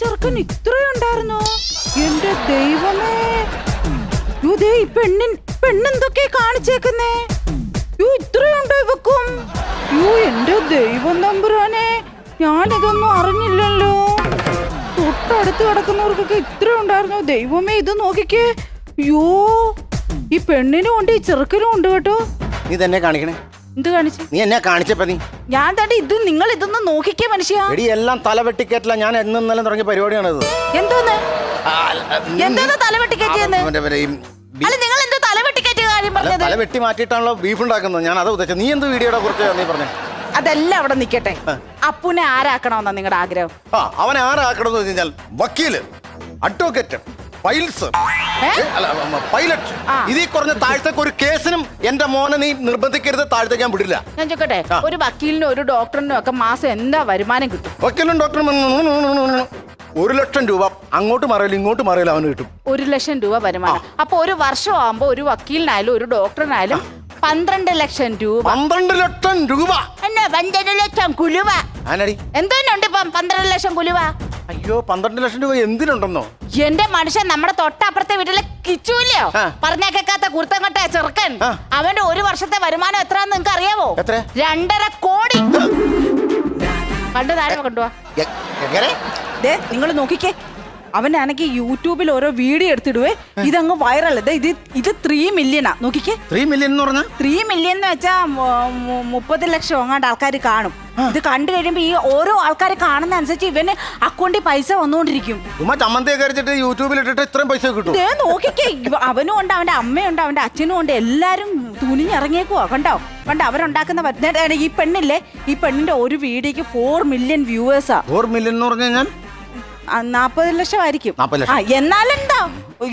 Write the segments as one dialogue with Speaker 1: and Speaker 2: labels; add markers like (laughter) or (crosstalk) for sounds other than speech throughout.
Speaker 1: ചെറുക്കൻ ഇത്രയുണ്ടായിരുന്നോ എന്റെ ദൈവമേ. ഈ പെണ്ണിൻ പെണ്ണെന്തൊക്കെ കാണിച്ചേക്കുന്നേ? യു ഇത്രയുണ്ടോ ഇവക്കും? യു എന്റെ ദൈവം തമ്പുരാനെ ഞാനിതൊന്നും അറിഞ്ഞില്ലല്ലോ. തൊട്ടടുത്ത് കിടക്കുന്നവർക്കൊക്കെ ഇത്ര ഉണ്ടായിരുന്നു? ദൈവമേ ഇത് നോക്കിക്കേ. യോ ഈ പെണ്ണിനും ഉണ്ട് ഈ ചെറുക്കനും ഉണ്ട് കേട്ടോ.
Speaker 2: നീ തന്നെ കാണിക്കണേ.
Speaker 1: എന്ത് കാണിച്ചു?
Speaker 2: നീ എന്നെ കാണിച്ചപ്പോ നീ?
Speaker 1: ഞാൻ തന്നെ ഇത് നിങ്ങൾ ഇതൊന്നും നോക്കിക്കേ മനുഷ്യ.
Speaker 2: എടി എല്ലാം തല വെട്ടിക്കേറ്റില്ല ഞാൻ എന്നും ഇന്നലെ തുടങ്ങിയ പരിപാടിയാണിത്.
Speaker 1: എന്തോന്ന്? എന്തോന്ന് തല വെട്ടിക്കയറ്റിയെന്ന്?
Speaker 2: ആ, മറ്റേ- മറ്റേ
Speaker 1: അല്ല നിങ്ങൾ എന്തോ തല കാര്യം പറഞ്ഞത്?
Speaker 2: തല വെട്ടി മാറ്റിയിട്ടാണല്ലോ ബീഫ് ഉണ്ടാക്കുന്നത്. ഞാൻ അത് ഉദ്ദേശിച്ചത്. നീ എന്ത് വീഡിയോടെ കുറിച്ച് നീ പറഞ്ഞേ?
Speaker 1: അതെല്ലാം അവിടെ നിക്കട്ടെ. അപ്പുനെ ആരാക്കണമെന്നാ നിങ്ങളുടെ ആഗ്രഹം?
Speaker 2: ആ അവൻ ആരാക്കണമെന്ന് വെച്ച് കഴിഞ്ഞാൽ വക്കീൽ അഡ്വക്കേറ്റ് ഉം, പൈലറ്റ്. ഇതിൽ കുറഞ്ഞ താഴത്തേക്ക് ഒരു കേസിനും എന്റെ മോനെ നീ നിർബന്ധിക്കരുത് താഴത്തേക്ക് ഞാൻ വിടില്ല.
Speaker 1: ഞാൻ ചോക്കട്ടെ ഒരു വക്കീലിനും ഒരു ഡോക്ടറിനും ഒക്കെ മാസം എന്താ വരുമാനം കിട്ടും?
Speaker 2: വക്കീലും ഡോക്ടറും ഒരു ലക്ഷം രൂപ അങ്ങോട്ട് മറിയില്ല ഇങ്ങോട്ട് മറിയില്ല അവന് കിട്ടും.
Speaker 1: ഒരു ലക്ഷം രൂപ വരുമാനം. അപ്പൊ ഒരു വർഷം ആകുമ്പോ ഒരു വക്കീലിനായാലും ഒരു ഡോക്ടറിനായാലും പന്ത്രണ്ട് ലക്ഷം രൂപ.
Speaker 2: പന്ത്രണ്ട് ലക്ഷം രൂപ.
Speaker 1: എന്നാ പന്ത്രണ്ട് ലക്ഷം കുലുവ?
Speaker 2: ആനടി.
Speaker 1: എന്തോന്നുണ്ട് ഇപ്പം പന്ത്രണ്ട് ലക്ഷം കുലുവ?
Speaker 2: അയ്യോ പന്ത്രണ്ട് ലക്ഷം രൂപ എന്തിനുണ്ടെന്നോ?
Speaker 1: എന്റെ മനുഷ്യൻ നമ്മുടെ തൊട്ടപ്പുറത്തെ വീട്ടിലെ കിച്ചൂല്ലോ
Speaker 2: ആ.
Speaker 1: പറഞ്ഞാ കേക്കാത്ത കുർത്തങ്കട്ട ചെറുക്കൻ.
Speaker 2: ആ.
Speaker 1: അവന്റെ ഒരു വർഷത്തെ വരുമാനം എത്രയാന്ന് നിങ്ങക്ക് അറിയാവോ?
Speaker 2: എത്ര?
Speaker 1: രണ്ടര കോടി. കണ്ടു താരം കൊണ്ടുപോവാ
Speaker 2: എ- എങ്ങനെ?
Speaker 1: ദേ നിങ്ങൾ നോക്കിക്കേ. അവനാണെങ്കിൽ യൂട്യൂബിൽ ഓരോ വീഡിയോ എടുത്തിടുവേ. ഇതങ്ങ് വൈറൽ ഇത് ഇത് ത്രീ മില്യണാ നോക്കിക്കേ.
Speaker 2: ത്രീ മില്യൺ എന്ന് പറഞ്ഞാൽ
Speaker 1: ത്രീ മില്യൺ എന്ന് വെച്ചാ മുപ്പത് ലക്ഷം അങ്ങാണ്ട് ആൾക്കാർ കാണും. ഇത് കണ്ടു കഴിയുമ്പോ ഈ ഓരോ ആൾക്കാർ കാണുന്ന അനുസരിച്ച് ഇവന് അക്കൗണ്ടിൽ പൈസ വന്നുകൊണ്ടിരിക്കും
Speaker 2: ഉമ്മ ചമ്മന്തിയൊക്കെ യൂട്യൂബിൽ ഇട്ടിട്ട് ഇത്രയും പൈസ കിട്ടും.
Speaker 1: നോക്കിക്കേ അവനും ഉണ്ട് അവന്റെ അമ്മയുണ്ട് അവന്റെ അച്ഛനും ഉണ്ട് എല്ലാരും തുനിഞ്ഞിറങ്ങിയേക്കുവാ. കണ്ടോ? കണ്ടോ? അവരുണ്ടാക്കുന്ന ഈ പെണ്ണില്ലേ? ഈ പെണ്ണിന്റെ ഒരു വീഡിയോക്ക് ഫോർ മില്യൺ വ്യൂവേഴ്സാ
Speaker 2: ഫോർ മില്യൺ എന്ന് പറഞ്ഞു കഴിഞ്ഞാൽ
Speaker 1: നാപ്പത് ലക്ഷം ആയിരിക്കും.
Speaker 2: 40 ലക്ഷം.
Speaker 1: ആ എന്നാലെന്താ?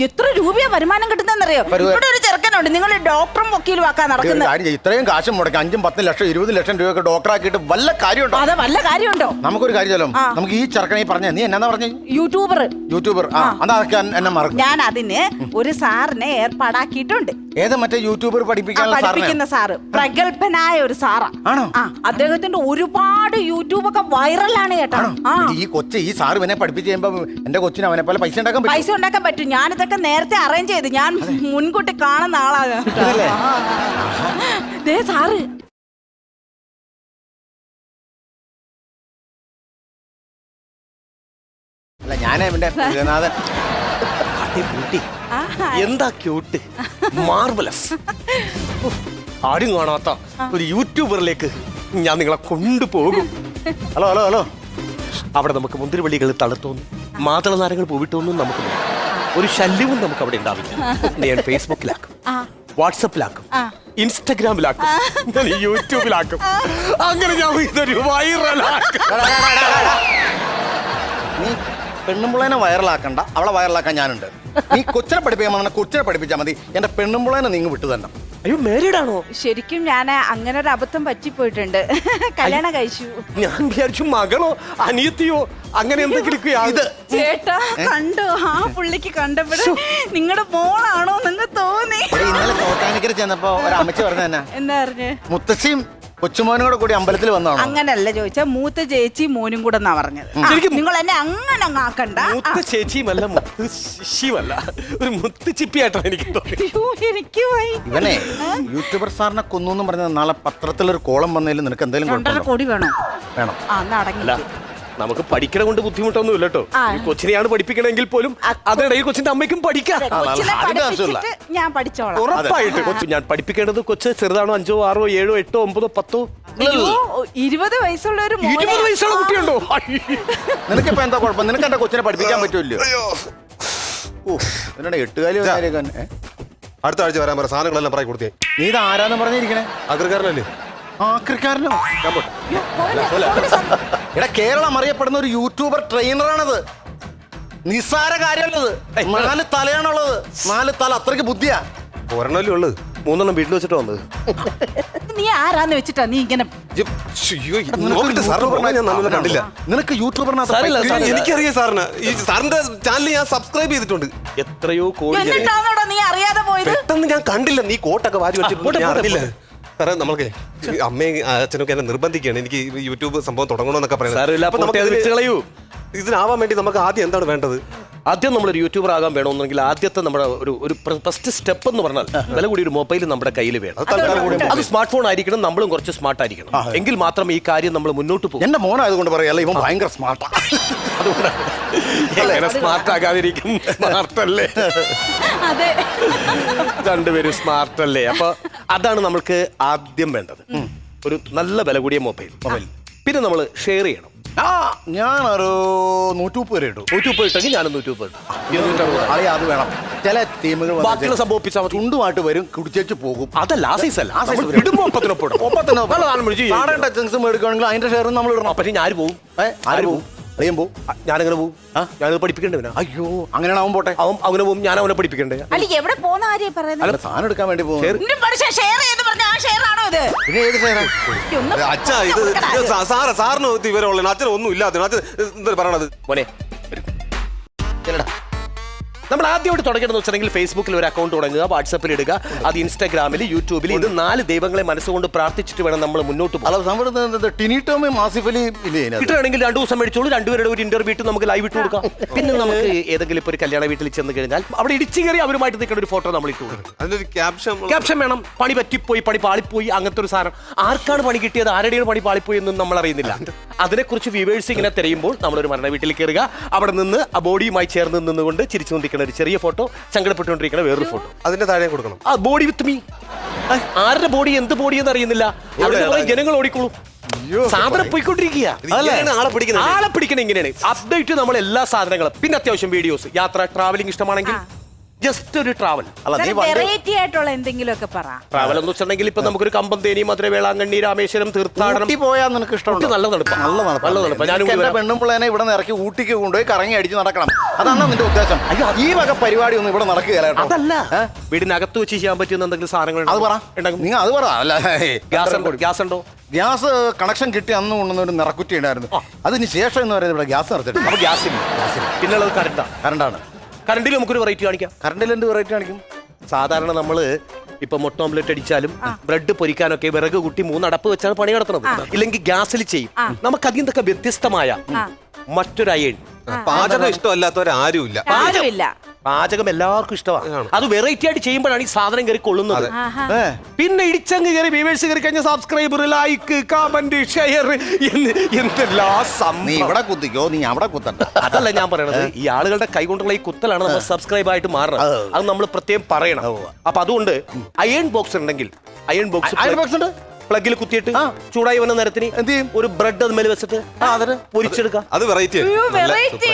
Speaker 1: എത്ര രൂപയാ വരുമാനം കിട്ടുന്നറിയോ ഇവിടെ ഒരു നിങ്ങൾ ഡോക്ടറും വക്കീലും ആക്കാൻ നടക്കുന്നത്
Speaker 2: കാര്യം ചെയ്യ്. ഇത്രയും കാശ് മുടക്കി അഞ്ചും പത്തും ലക്ഷം ഇരുപത് ലക്ഷം രൂപയൊക്കെ ഡോക്ടറാക്കിയിട്ട് വല്ല കാര്യമുണ്ടോ?
Speaker 1: അതെ വല്ല കാര്യമുണ്ടോ?
Speaker 2: നമുക്കൊരു കാര്യം
Speaker 1: ആ.
Speaker 2: നമുക്ക് ഈ ചെറുക്കനെ പറഞ്ഞ നീ എന്നാ പറഞ്ഞു?
Speaker 1: യൂട്യൂബർ.
Speaker 2: യൂട്യൂബർ. ആ അതൊക്കെ എന്നെ മറക്കും.
Speaker 1: ഞാൻ അതിന് ഒരു സാറിനെ ഏർപ്പാടാക്കിയിട്ടുണ്ട്.
Speaker 2: ഏത് മറ്റേ യൂട്യൂബർ
Speaker 1: ആ,
Speaker 2: പഠിപ്പിക്കാനുള്ള
Speaker 1: പഠിപ്പിക്കുന്ന
Speaker 2: സാറിനെ
Speaker 1: സാറ് പ്രഗത്ഭനായ ഒരു സാറാ.
Speaker 2: ആണോ?
Speaker 1: ആ അദ്ദേഹത്തിന്റെ ഒരുപാട് യൂട്യൂബ് ഒക്കെ വൈറലാണ് കേട്ടോ.
Speaker 2: ആണോ?
Speaker 1: ആ.
Speaker 2: ഇത് ഈ കൊച്ച് ഈ സാറ് ഇവനെ പഠിപ്പിച്ച് കഴിയുമ്പോ എന്റെ കൊച്ചിന് അവനെ പോലെ പൈസ ഉണ്ടാക്കാൻ പറ്റും
Speaker 1: പൈസ ഉണ്ടാക്കാൻ പറ്റും. ഞാനിതൊക്കെ നേരത്തെ അറേഞ്ച് ചെയ്ത്. ഞാൻ മുൻകൂട്ടി കാണുന്ന ആളാണ്? ദേ സാറ്.
Speaker 2: അല്ല ഞാൻ എന്റെ ഗൃഹനാഥൻ (laughs)
Speaker 3: അടിപൊളി
Speaker 1: ആ,
Speaker 3: എന്താ ക്യൂട്ട് മാർബലസ് ആരും കാണാത്ത ഒരു യൂട്യൂബറിലേക്ക് ഞാൻ നിങ്ങളെ കൊണ്ടുപോകും.
Speaker 2: Hello hello hello.
Speaker 3: അവിടെ നമുക്ക് മുന്തിരിവള്ളികൾ തളുത്തോന്നും മാതള നാരങ്ങൾ പൂവിട്ടൊന്നും നമുക്ക് നോക്കാം. ഒരു ശല്യവും നമുക്ക് അവിടെ ഉണ്ടാവില്ല. (laughs) ഞാൻ ഫേസ്ബുക്കിലാക്കും. വാട്സപ്പിലാക്കും. ഇൻസ്റ്റഗ്രാമിലാക്കും. ഞാൻ യൂട്യൂബിലാക്കും. അങ്ങനെ ഞാൻ ഇതൊരു വൈറലാക്കും. (laughs)
Speaker 2: നീ പെണ്ണുമ്പുളേനെ വൈറലാക്കണ്ട. അവളെ വൈറലാക്കാൻ ഞാനുണ്ട്. നീ കൊച്ചിനെ പഠിപ്പിക്കാൻ കൊച്ചിനെ പഠിപ്പിച്ചാൽ മതി. എന്റെ പെണ്ണുമ്പുളേനെ നിങ്ങൾ വിട്ടു തന്നെ
Speaker 3: അയ്യോ മാരീഡ് ആണോ?
Speaker 1: ശരിക്കും ഞാൻ അങ്ങനെ ഒരു അബദ്ധം പറ്റിപ്പോയിട്ടുണ്ട്. കല്യാണം കഴിച്ചു.
Speaker 3: ഞാൻ വിചാരിച്ചു മകളോ അനിയത്തിയോ അങ്ങനെ എന്തെങ്കിലും
Speaker 2: ഇത്
Speaker 1: ചേട്ടാ കണ്ടോ? ആ പുള്ളിക്ക് കണ്ടപ്പോഴേ നിങ്ങളുടെ മോളാണോ നിങ്ങൾ തോന്നി.
Speaker 2: ഇന്നലെ കോട്ടാനിക്കര ചെന്നപ്പോ ഒരു അമ്മച്ചി പറഞ്ഞു തന്നെ
Speaker 1: എന്താ പറഞ്ഞേ?
Speaker 2: മുത്തശ്ശിയും കൊച്ചുമോനും കൂടെ കൂടി അമ്പലത്തിൽ വന്നതാണ്?
Speaker 1: അങ്ങനല്ല ചോദിച്ച മൂത്ത ചേച്ചി മോനും കൂടെ എന്നാ പറഞ്ഞത്. ആ,
Speaker 3: ശരിക്കും?
Speaker 1: നിങ്ങൾ എന്നെ അങ്ങനെ അങ്ങ് ആക്കണ്ട.
Speaker 3: മുത്ത് ചേച്ചിയുമല്ല മുത്ത് ശിശിയുമല്ല. ഒരു മുത്ത് ചിപ്പിയായിട്ടാണ് എനിക്ക് തോന്നി
Speaker 1: അയ്യോ, എനിക്ക് വൈ
Speaker 2: ഇവനെ യൂട്യൂബർ സാറിനെ കൊന്നു എന്ന് പറഞ്ഞത് നാളെ പത്രത്തിലൊരു കോളം വന്നതിൽ നിനക്ക് എന്തെങ്കിലും
Speaker 1: രണ്ടര
Speaker 2: കുഴപ്പമുണ്ടോ?
Speaker 1: കോടി വേണോ?
Speaker 2: വേണം.
Speaker 1: ആ എന്നാ അടങ്ങി
Speaker 3: അല്ല നമുക്ക് പഠിക്കണ കൊണ്ട് ബുദ്ധിമുട്ടൊന്നും ഇല്ല കേട്ടോ ഈ കൊച്ചിനെയാണ് പഠിപ്പിക്കണമെങ്കിൽ പോലും അതിനിടയിൽ ഈ കൊച്ചിന്റെ അമ്മയ്ക്കും പഠിക്കാം.
Speaker 1: കൊച്ചിനെ
Speaker 2: അതിന്റെ ആവശ്യമില്ല.
Speaker 1: പഠിപ്പിച്ചിട്ട് ഞാൻ പഠിച്ചോളാം.
Speaker 3: ഉറപ്പായിട്ട്. കൊച്ചു ഞാൻ പഠിപ്പിക്കേണ്ടത് കൊച്ച് ചെറുതാണോ അഞ്ചോ ആറോ ഏഴോ എട്ടോ ഒമ്പതോ പത്തോ?
Speaker 1: അയ്യോ, ഇരുപത് വയസ്സുള്ള ഒരു മോനെ-
Speaker 3: ഇരുപത് വയസ്സുള്ള കുട്ടിയുണ്ടോ?
Speaker 2: നിനക്കിപ്പോ എന്താ കുഴപ്പം? നിനക്ക് എന്റെ കൊച്ചിനെ പഠിപ്പിക്കാൻ പറ്റൂല്ലോ? ഓ ഇതിനിടെ എട്ടുകാലി വന്നാലേക്ക് ഏ?
Speaker 4: അടുത്ത ആഴ്ച വരാൻ പറ സാധനങ്ങളെല്ലാം പറയി കൊടുത്തേ.
Speaker 2: നീ ഇത് ആരാന്ന് പറഞ്ഞിരിക്കണേ?
Speaker 4: അഗ്രകാരനല്ലേ
Speaker 2: ആക്രിക്കാരനോ
Speaker 4: ഞാൻ പോട്ടെ.
Speaker 2: എടാ കേരളം അറിയപ്പെടുന്ന ഒരു യൂട്യൂബർ ട്രെയിനറാണത് നിസ്സാര കാര്യമല്ലത് നാല് തലയാണുള്ളത്. നാല് തല അത്രയ്ക്ക് ബുദ്ധിയാ.
Speaker 4: ഒരെണ്ണല്ലേ ഉള്ളത്
Speaker 3: മൂന്നെണ്ണം വീട്ടിൽ വെച്ചിട്ട് വന്നത്.
Speaker 1: നീ ആരാന്ന് വെച്ചിട്ടാ നീ ഇങ്ങനെ
Speaker 4: കണ്ടില്ല.
Speaker 2: നിനക്ക് യൂട്യൂബറിനകത്ത്.
Speaker 4: എനിക്കറിയാം സാറിന്. ഈ സാറിന്റെ ചാനൽ ഞാൻ സബ്സ്ക്രൈബ് ചെയ്തിട്ടുണ്ട്.
Speaker 3: എത്രയോ കോടി
Speaker 1: നീ അറിയാതെ പോയത്?
Speaker 4: പെട്ടെന്ന് ഞാൻ കണ്ടില്ല. നീ കോട്ടൊക്കെ വാരി
Speaker 3: വെച്ചിട്ട്
Speaker 4: വെച്ചിട്ടുണ്ട് ഞാൻ അറിഞ്ഞില്ല. സാറേ നമ്മൾക്ക് അമ്മയും അച്ഛനൊക്കെ എന്നെ നിർബന്ധിക്കുകയാണ്. എനിക്ക് യൂട്യൂബ് സംഭവം തുടങ്ങണമെന്നൊക്കെ
Speaker 3: പറയുന്നത്.
Speaker 4: ഇതിനാവാൻ വേണ്ടി നമുക്ക് ആദ്യം എന്താണ് വേണ്ടത്?
Speaker 3: ആദ്യം നമ്മളൊരു യൂട്യൂബർ ആകാൻ വേണമെന്നുണ്ടെങ്കിൽ ആദ്യത്തെ നമ്മുടെ ഒരു ഒരു ഫസ്റ്റ് സ്റ്റെപ്പ് എന്ന് പറഞ്ഞാൽ വില കൂടി ഒരു മൊബൈൽ നമ്മുടെ കയ്യിൽ വേണം. അത് സ്മാർട്ട് ഫോൺ ആയിരിക്കണം നമ്മളും കുറച്ച് സ്മാർട്ട് ആയിരിക്കണം. എങ്കിൽ മാത്രം ഈ കാര്യം നമ്മൾ മുന്നോട്ട് പോകും.
Speaker 2: എന്റെ മോനായതുകൊണ്ട് പറയല്ല ഇവൻ ഭയങ്കര സ്മാർട്ടാ
Speaker 3: അതുകൊണ്ടാണ്. സ്മാർട്ട് ആകാതിരിക്കും? (laughs) സ്മാർട്ട് അല്ലേ?
Speaker 1: അതെ.
Speaker 3: രണ്ടുപേരും സ്മാർട്ട് അല്ലേ? അപ്പൊ അതാണ് നമ്മൾക്ക് ആദ്യം വേണ്ടത്. ഒരു നല്ല വില കൂടിയ മൊബൈൽ മൊബൈൽ. പിന്നെ നമ്മൾ ഷെയർ ചെയ്യണം.
Speaker 2: ആ ഞാനൊരു നൂറ്റുപ്പ് വരെ ഇട്ടു.
Speaker 3: നൂറ്റി മുപ്പത് ഇട്ടെങ്കിൽ ഞാനും നൂറ്റി മുപ്പത്
Speaker 2: അളി അത് വേണം. ചില ടീമുകൾ
Speaker 3: ബാക്കിയുള്ള സംഭവം ഒപ്പിച്ചാൽ
Speaker 2: ചുണ്ടുമായിട്ട് വരും കുടിച്ചേച്ച് പോകും.
Speaker 3: അതല്ല ആ സൈസ് അല്ല.
Speaker 2: ആ സൈസ്
Speaker 3: ഇടുമ്പോൾ ഒപ്പത്തിനൊപ്പം
Speaker 2: ഒപ്പത്തിനൊപ്പം മേടിക്കുകയാണെങ്കിൽ അതിന്റെ ഷെയർ നമ്മൾ ഇടണം.
Speaker 3: അപ്പൊ ഞാൻ പോകും
Speaker 2: ഏ, ആര് പോവും? അളിയൻ
Speaker 3: പോകും ഞാനങ്ങനെ പോവും?
Speaker 2: ആ?
Speaker 3: ഞാനത് പഠിപ്പിക്കണ്ടേ
Speaker 2: അയ്യോ. അങ്ങനെയാണ് അവൻ പോട്ടെ?
Speaker 3: അവൻ അവനെ പോകും ഞാൻ അവനെ പഠിപ്പിക്കണ്ടേ?
Speaker 1: അല്ല എവിടെ പോന്ന കാര്യം പറയുന്നത്
Speaker 2: അല്ല സാധനം എടുക്കാൻ വേണ്ടി പോകും
Speaker 1: ഷെയർ ചെയ്ത് പറഞ്ഞ ആ ഷെയർ ആണോ ഇത്?
Speaker 2: പിന്നെ ഏത് ഷെയറാ
Speaker 4: അച്ഛാ ഇത് സാറ് സാറിന് വിവരമുള്ള ഒന്നും ഇല്ലാത്ത അച്ഛൻ എന്താ പറയണത്
Speaker 3: മോനെ. ചെല്ലടാ. നമ്മൾ ആദ്യമായിട്ട് തുടങ്ങണമെന്ന് വെച്ചിട്ടുണ്ടെങ്കിൽ ഫേസ്ബുക്കിൽ ഒരു അക്കൗണ്ട് തുടങ്ങുക വാട്സപ്പിൽ ഇടുക അത് ഇൻസ്റ്റാഗ്രാമിൽ യൂട്യൂബിൽ ഇത് നാല് ദൈവങ്ങളെ മനസ്സുകൊണ്ട് പ്രാർത്ഥിച്ചിട്ട് വേണം നമ്മൾ മുന്നോട്ട്
Speaker 2: ഇതിനകത്ത്?
Speaker 3: കിട്ടുകയാണെങ്കിൽ രണ്ടു ദിവസം മേടിച്ചോളൂ രണ്ടുപേരുടെ ഒരു ഇന്റർവ്യൂ ഇട്ട് നമുക്ക് ലൈവ് ഇട്ട് കൊടുക്കാം. (laughs) പിന്നെ നമുക്ക് ഏതെങ്കിലും ഇപ്പോൾ ഒരു കല്യാണ വീട്ടിൽ ചെന്ന് കഴിഞ്ഞാൽ അവിടെ ഇടിച്ചു കയറി അവരുമായിട്ട് നിൽക്കുന്ന ഒരു ഫോട്ടോ നമ്മൾ ഇട്ട് കൊടുക്കും.
Speaker 4: അതിനൊരു ക്യാപ്ഷൻ
Speaker 3: ക്യാപ്ഷൻ വേണം. പണി പറ്റിപ്പോയി പണി പാളിപ്പോയി അങ്ങനത്തെ ഒരു സാധനം. ആർക്കാണ് പണി കിട്ടിയത്? ആരുടെയാണ് പണി പാളിപ്പോയി എന്നും നമ്മൾ അറിയുന്നില്ല. അതിനെക്കുറിച്ച് വ്യൂവേഴ്സ് ഇങ്ങനെ തിരയുമ്പോൾ നമ്മളൊരു മരണ വീട്ടിൽ കയറുക. അവിടെ നിന്ന് ആ ബോഡിയുമായി ചേർന്ന് നിന്നുകൊണ്ട് ചിരിച്ചുകൊണ്ടിരിക്കുന്ന ഒരു ചെറിയ ഫോട്ടോ സങ്കടപ്പെട്ടുകൊണ്ടിരിക്കുന്ന വേറൊരു ഫോട്ടോ.
Speaker 4: അതിന്റെ താഴെ കൊടുക്കണം.
Speaker 3: ആ ബോഡി വിത്ത് മീ ആരുടെ ബോഡി എന്ത് ബോഡി എന്ന് അറിയുന്നില്ല. ജനങ്ങൾ ഓടിക്കോളൂ. സാധനം പോയിക്കൊണ്ടിരിക്കുക
Speaker 4: ആളെ
Speaker 3: പിടിക്കണ ഇങ്ങനെയാണ്. അപ്ഡേറ്റ് നമ്മൾ എല്ലാ സാധനങ്ങളും. പിന്നെ അത്യാവശ്യം വീഡിയോസ് യാത്ര ട്രാവലിംഗ് ഇഷ്ടമാണെങ്കിൽ ജസ്റ്റ് ഒരു ട്രാവൽ
Speaker 2: അല്ല നീ വണ്ടി
Speaker 1: വെറൈറ്റി ആയിട്ടുള്ള എന്തെങ്കിലും ഒക്കെ പറ.
Speaker 3: ട്രാവൽ എന്ന് വെച്ചിട്ടുണ്ടെങ്കിൽ ഇപ്പൊ നമുക്കൊരു കമ്പന്തേനി മധുര വേളാങ്കണ്ണി രാമേശ്വരം തീർത്ഥാടനം.
Speaker 2: ഊട്ടി പോയാൽ നിനക്ക് ഇഷ്ടമുണ്ടോ?
Speaker 3: നല്ല തണുപ്പാ.
Speaker 2: നല്ല തണുപ്പാ.
Speaker 3: നല്ല തണുപ്പാ. ഞാനും
Speaker 2: നിനക്ക്
Speaker 3: കൂടി
Speaker 2: എന്റെ
Speaker 3: വരാം.
Speaker 2: പെണ്ണും പിള്ളേനെ ഇവിടെ നിന്ന് ഇറക്കി ഊട്ടിക്ക് കൊണ്ടുപോയി കറങ്ങി അടിച്ച് നടക്കണം. അതാണ് നിന്റെ ഉദ്ദേശം. ഈ വക പരിപാടി ഒന്നും ഇവിടെ നടക്കുകയല്ല കേട്ടോ.
Speaker 3: അതല്ല.
Speaker 2: ഏ?
Speaker 3: വീടിനകത്ത് വെച്ച് ചെയ്യാൻ പറ്റുന്ന എന്തെങ്കിലും സാധനങ്ങൾ
Speaker 2: അത് പറ.
Speaker 3: ഉണ്ടാകും
Speaker 2: നിങ്ങൾ അത് പറ. അല്ല
Speaker 3: ഗ്യാസ് ഉണ്ടോ? ഗ്യാസ് ഉണ്ടോ?
Speaker 2: ഗ്യാസ് കണക്ഷൻ കിട്ടി അന്ന് കൊണ്ടുവന്ന ഒരു നിറക്കുറ്റി ഉണ്ടായിരുന്നു. അതിന് ശേഷം എന്ന് പറയുന്നത് ഇവിടെ ഗ്യാസ് നിറച്ചിട്ടുണ്ട്
Speaker 3: അപ്പൊ ഗ്യാസ് ഇല്ല പിന്നെ ഉള്ളത് കറണ്ടാ.
Speaker 2: കറണ്ടാണ്.
Speaker 3: കറണ്ടിൽ നമുക്കൊരു വെറൈറ്റി കാണിക്കാം.
Speaker 2: കറണ്ടിൽ എന്ത് വെറൈറ്റി കാണിക്കും?
Speaker 3: സാധാരണ നമ്മൾ ഇപ്പൊ മുട്ട ഓംലെറ്റ് അടിച്ചാലും ബ്രെഡ് പൊരിക്കാനൊക്കെ വിറക് കുട്ടി മൂന്നടപ്പ് വെച്ചാണ് പണി നടത്തുന്നത്. ഇല്ലെങ്കിൽ ഗ്യാസിൽ ചെയ്യും. നമുക്ക് അതിൽ നിന്നൊക്കെ വ്യത്യസ്തമായ മറ്റൊരു അയൺ.
Speaker 4: പാചകം ഇഷ്ടമല്ലാത്തവരാരും ഇല്ല
Speaker 1: ആരുമില്ല
Speaker 3: പാചകം എല്ലാവർക്കും ഇഷ്ടമാണ്. അത് വെറൈറ്റി ആയിട്ട് ചെയ്യുമ്പോഴാണ് ഈ സാധനം കയറി കൊള്ളുന്നത്. പിന്നെ ഇടിച്ചങ്ങ് കയറി വ്യൂവേഴ്സ് കയറി കഴിഞ്ഞ സബ്സ്ക്രൈബർ ലൈക്ക് കമന്റ് ഷെയർ എന്തെല്ലാ
Speaker 2: നീ
Speaker 3: സംഭവം
Speaker 2: ഇവിടെ കുത്തിക്കോ നീ അവിടെ കുത്തണ്ട.
Speaker 3: അതല്ല ഞാൻ പറയണത് ഈ ആളുകളുടെ കൈകൊണ്ടുള്ള ഈ കുത്തലാണ് നമ്മൾ സബ്സ്ക്രൈബ് ആയിട്ട് മാറുന്നത്. അത് നമ്മൾ പ്രത്യേകം പറയണം. അപ്പൊ അതുകൊണ്ട് അയൺ ബോക്സ് ഉണ്ടെങ്കിൽ അയൺ ബോക്സ്
Speaker 2: അയൺ ബോക്സ് ഉണ്ട്?
Speaker 3: പ്ലഗിൽ കുത്തിയിട്ട് ചൂടായി വന്ന നേരത്തിന്
Speaker 2: എന്ത് ചെയ്യും?
Speaker 3: ഒരു ബ്രെഡ് വെച്ചിട്ട് പൊരിച്ചെടുക്കാം.
Speaker 4: അത് വെറൈറ്റി
Speaker 1: അയ്യോ വെറൈറ്റി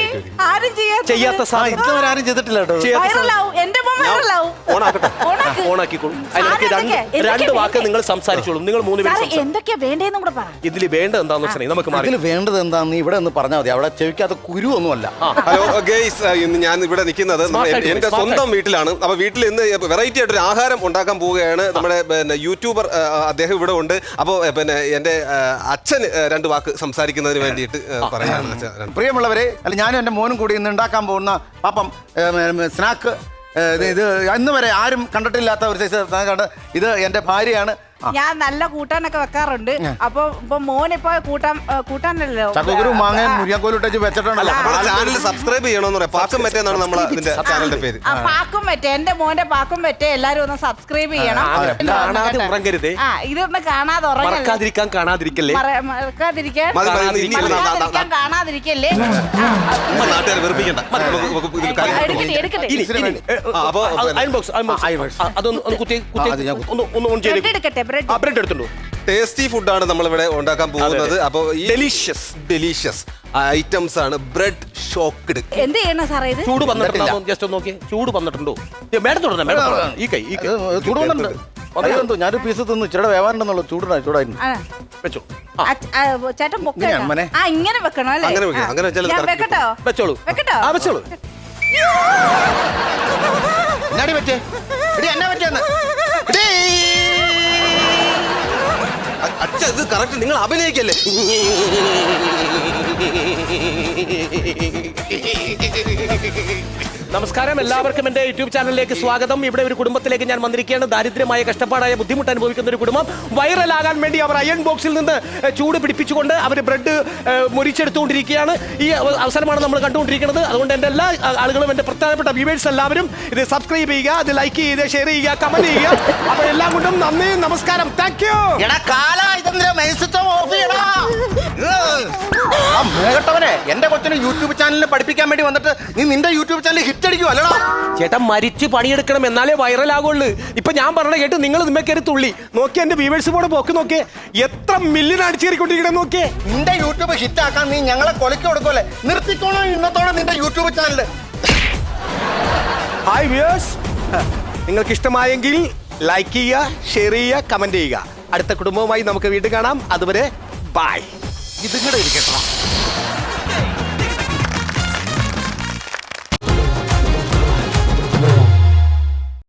Speaker 1: ആരും ചെയ്യാത്ത
Speaker 3: ചെയ്യാത്ത സാധനം.
Speaker 2: ഇതുവരെ ആരും ചെയ്തിട്ടില്ല കേട്ടോ.
Speaker 3: ചെയ്യാത്ത
Speaker 1: വൈറലാവും എന്റെ മോൻ വൈറലാവും
Speaker 4: ഓണാക്കട്ടെ.
Speaker 1: ഓണാക്ക്.
Speaker 3: ഓണാക്കിക്കോളൂ.
Speaker 1: സാധനം
Speaker 3: അതിനൊക്കെ രണ്ട്
Speaker 1: എന്തൊക്കെയാ?
Speaker 3: രണ്ട്
Speaker 1: എന്തൊക്കെയാ
Speaker 3: വാക്ക്
Speaker 1: വേണ്ടേ?
Speaker 3: നിങ്ങൾ സംസാരിച്ചോളൂ. നിങ്ങൾ മൂന്ന് പേര്
Speaker 1: സാറേ
Speaker 3: സംസാരിച്ചു
Speaker 1: എന്തൊക്കെയാ വേണ്ടേന്നും കൂടെ പറ.
Speaker 3: ഇതിൽ വേണ്ടത് എന്താന്ന് വെച്ചിട്ടുണ്ടെങ്കിൽ നമുക്ക് മാറി.
Speaker 2: വേണ്ടത് എന്താന്ന് ഇവിടെ ഒന്ന് പറഞ്ഞാൽ മതി. അവിടെ ചെവിക്കാത്ത കുരു ഒന്നുമല്ല.
Speaker 4: ഹലോ ഗേയ്സ് ഇന്ന് ഞാൻ ഇവിടെ നിൽക്കുന്നത്
Speaker 3: Smart ആയിട്ട്
Speaker 4: എന്റെ
Speaker 3: smart
Speaker 4: സ്വന്തം വീട്ടിലാണ്. അപ്പൊ വീട്ടിൽ ഇന്ന് വെറൈറ്റി ആയിട്ട് ഒരു ആഹാരം ഉണ്ടാക്കാൻ പോവുകയാണ്. നമ്മുടെ പിന്നെ യൂട്യൂബർ ആ, അദ്ദേഹം ഇവിടെ ഉണ്ട്. അപ്പോൾ പിന്നെ എന്റെ അച്ഛൻ രണ്ട് വാക്ക് സംസാരിക്കുന്നതിന് വേണ്ടിയിട്ട് പറയാനാണ് അച്ഛൻ രണ്ട്
Speaker 2: പ്രിയമുള്ളവരെ അല്ല ഞാനും എന്റെ മോനും കൂടി ഇന്ന് ഉണ്ടാക്കാൻ പോകുന്ന പാപ്പം സ്നാക്ക് ഇത് ഇന്ന് വരെ ആരും കണ്ടിട്ടില്ലാത്ത ഒരു സൈസ് ഇത് എന്റെ ഭാര്യയാണ്.
Speaker 1: ഞാൻ നല്ല കൂട്ടാനൊക്കെ വെക്കാറുണ്ട്. അപ്പൊ ഇപ്പൊ മോൻ ഇപ്പൊ കൂട്ടാൻ കൂട്ടാനല്ലോ
Speaker 2: ചക്കക്കുരു മാങ്ങയും വെച്ചിട്ടുണ്ടല്ലോ
Speaker 4: നമ്മുടെ ചാനൽ സബ്സ്ക്രൈബ് ചെയ്യണമെന്ന് പറയാം. പാക്കം നമ്മളെ ഇതിന്റെ ചാനലിന്റെ പേര്.
Speaker 1: ആ പാക്കും പറ്റേ എന്റെ മോന്റെ പാക്കും പറ്റേ എല്ലാരും ഒന്ന് സബ്സ്ക്രൈബ് ചെയ്യണം.
Speaker 3: ആ,
Speaker 1: എന്ന്
Speaker 3: കാണാതെ ഉറങ്ങരുതേ.
Speaker 1: ആ ഇതൊന്ന് കാണാതെ ഉറങ്ങല്ലേ?
Speaker 3: മറക്കാതിരിക്കാൻ കാണാതിരിക്കല്ലേ?
Speaker 1: മറക്കാതിരിക്കാൻ? കാണാതിരിക്കല്ലേ?
Speaker 4: നാട്ടുകാരെ വെറുപ്പിക്കണ്ട.
Speaker 1: എടുക്കട്ടെ
Speaker 4: അപ്പൊ
Speaker 3: അതൊന്ന്. ഒന്ന് കുത്തി കുത്തി. ഒന്ന് ഒന്ന് ഓൺ ചെയ്ത്
Speaker 1: എടുക്കട്ടെ. ബ്രെഡ്.
Speaker 3: ആ ബ്രെഡ് എടുത്തുണ്ടോ
Speaker 4: ടേസ്റ്റി ഫുഡാണ് നമ്മളിവിടെ ഉണ്ടാക്കാൻ പോകുന്നത്.
Speaker 3: അപ്പൊ
Speaker 4: അപ്പോൾ ഈ
Speaker 3: Delicious.
Speaker 4: ഡെലീഷ്യസ് ഐറ്റംസ് ആണ് ബ്രെഡ് ഷോക്ക്ഡ്
Speaker 1: എന്ത് ചെയ്യണം സാറേ ഇത്?
Speaker 3: ചൂട് വന്നിട്ടുണ്ടോ? ജസ്റ്റ് ഒന്ന് നോക്കിയേ. ചൂട് വന്നിട്ടുണ്ടോ? മേഡം തുടരണം മേഡം തുടരണം. ഈ കൈ ഈ കൈ.
Speaker 2: ചൂട് വന്നിട്ടുണ്ട്? ഞാൻ ഞാനൊരു പീസ് തിന്നു. ഇച്ചിരി വേവാനുണ്ടെന്നുള്ള ചൂടായി ചൂടായിരുന്നു.
Speaker 1: ആ,
Speaker 3: വെച്ചോ. ആ.
Speaker 1: അച്ഛ- ആ, ചേട്ടൻ പൊക്ക
Speaker 2: മോനെ?
Speaker 1: ആ ഇങ്ങനെ വെക്കണം അല്ലേ?
Speaker 4: അങ്ങനെ വെക്കണം.
Speaker 1: ആ.
Speaker 4: അങ്ങനെ
Speaker 1: ഞാൻ
Speaker 4: correct
Speaker 1: വെക്കട്ടോ?
Speaker 3: വെച്ചോളൂ.
Speaker 1: വെക്കട്ടോ?
Speaker 3: ആ വെച്ചോളൂ.
Speaker 2: എന്നാടി പറ്റേ എടി എന്നാ പറ്റിയെന്ന്
Speaker 4: ഇത് കറക്റ്റ് നിങ്ങൾ അഭിനയിക്കല്ലേ?
Speaker 3: നമസ്കാരം. എല്ലാവർക്കും എന്റെ യൂട്യൂബ് ചാനലിലേക്ക് സ്വാഗതം. ഇവിടെ ഒരു കുടുംബത്തിലേക്ക് ഞാൻ വന്നിരിക്കുകയാണ്. ദാരിദ്ര്യമായ കഷ്ടപ്പാടായ ബുദ്ധിമുട്ട് അനുഭവിക്കുന്ന ഒരു കുടുംബം. വൈറൽ വൈറലാകാൻ വേണ്ടി അവർ അയൺ ബോക്സിൽ നിന്ന് ചൂട് പിടിപ്പിച്ചുകൊണ്ട് അവർ ബ്രെഡ് മുരിച്ചെടുത്തുകൊണ്ടിരിക്കുകയാണ് ഈ അവസരമാണ് നമ്മൾ കണ്ടുകൊണ്ടിരിക്കുന്നത്. അതുകൊണ്ട് എന്റെ എല്ലാ ആളുകളും എന്റെ പ്രധാനപ്പെട്ട വ്യൂവേഴ്സ് എല്ലാവരും ഇത് സബ്സ്ക്രൈബ് ചെയ്യുക ഇത് ലൈക്ക് ചെയ്യുക ഷെയർ ചെയ്യുക കമന്റ് ചെയ്യുക. അപ്പോൾ എല്ലാം കൊണ്ടും നന്ദി നമസ്കാരം. താങ്ക് യു
Speaker 2: എന്റെ കൊച്ചിന് യൂട്യൂബ് ചാനലിൽ പഠിപ്പിക്കാൻ വേണ്ടി വന്നിട്ട് നീ നിന്റെ യൂട്യൂബ് ചാനൽ ഹിറ്റ് അടിക്കും അല്ലടാ?
Speaker 3: ചേട്ടാ മരിച്ച് പണിയെടുക്കണം എന്നാലേ വൈറൽ ആകുള്ളൂ ഇപ്പൊ ഞാൻ പറഞ്ഞ കേട്ട് നിങ്ങൾ നിമ്മ കയറി തുള്ളി. നോക്കി എന്റെ വ്യൂവേഴ്സ് കൂടെ പോക്ക് നോക്കിയേ. എത്ര മില്യൺ അടിച്ചു കയറിക്കൊണ്ടിരിക്കണം നോക്കിയേ.
Speaker 2: നിന്റെ യൂട്യൂബ് ഹിറ്റ് ആക്കാൻ നീ ഞങ്ങളെ കൊലക്ക് കൊടുക്കുമല്ലേ നിർത്തിക്കോണോ ഇന്നത്തോടെ നിന്റെ യൂട്യൂബ് ചാനൽ
Speaker 3: ഹായ് വ്യൂവേഴ്സ് നിങ്ങൾക്ക് ഇഷ്ടമായെങ്കിൽ ലൈക്ക് ചെയ്യുക ഷെയർ ചെയ്യുക കമന്റ് ചെയ്യുക. അടുത്ത കുടുംബവുമായി നമുക്ക് വീണ്ടും കാണാം. അതുവരെ ബൈ
Speaker 2: ഇതിങ്ങടെ ഇരിക്കട്ടാ.